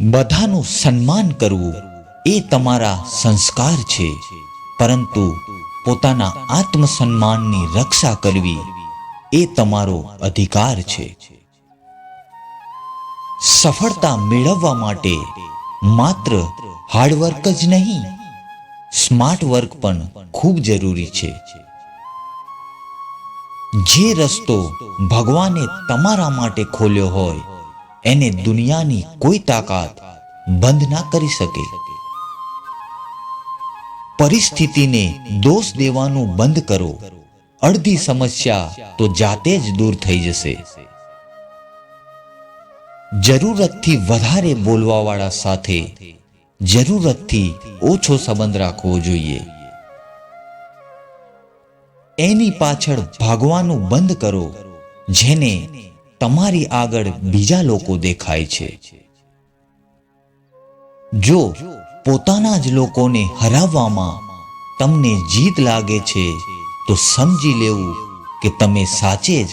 બધાનું સન્માન કરવું એ તમારા સંસ્કાર છે. પરંતુ પોતાના આત્મસન્માનની રક્ષા કરવી એ તમારો અધિકાર છે. સફળતા મેળવવા માટે માત્ર હાર્ડવર્ક જ નહીં, સ્માર્ટ વર્ક પણ ખૂબ જરૂરી છે. જે રસ્તો ભગવાને તમારા માટે ખોલ્યો હોય એને દુનિયાની કોઈ તાકાત બંધ ના કરી શકે. પરિસ્થિતિને દોષ દેવાનું બંધ કરો. અડધી સમસ્યા તો જાતે જ દૂર થઈ જશે. જરૂરતથી વધારે બોલવાવાળા સાથે જરૂરતથી ઓછો સંબંધ રાખવો જોઈએ. એની પાછળ ભાગવાનું બંધ કરો, જેને તમારી આગળ બીજા લોકો દેખાય છે. જો પોતાના જ લોકોને હરાવવામાં તમને જીત લાગે છે, તો સમજી લેવું કે તમે સાચે જ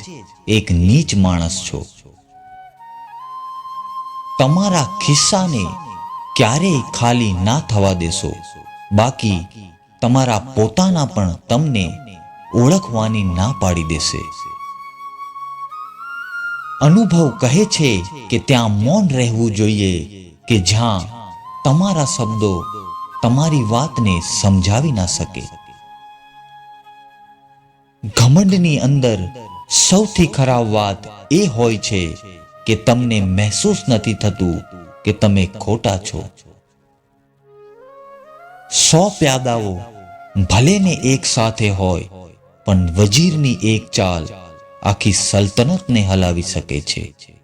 એક નીચ માણસ છો. તમારા ખિસ્સાને ક્યારેય ખાલી ના થવા દેશો. બાકી તમારા પોતાના પણ તમને ઓળખવાની ના પાડી દેશે. અનુભવ કહે છે કે ત્યાં મૌન રહેવું જોઈએ કે જ્યાં તમારા શબ્દો તમારી વાતને સમજાવી ના શકે. ઘમંડની અંદર સૌથી ખરાબ વાત એ હોય છે કે તમને મહેસૂસ નથી થતું કે તમે ખોટા છો. સો પ્યાદાઓ ભલે ને એક સાથે હોય, પણ વજીરની એક ચાલ આખી સલ્તનતને હલાવી શકે છે.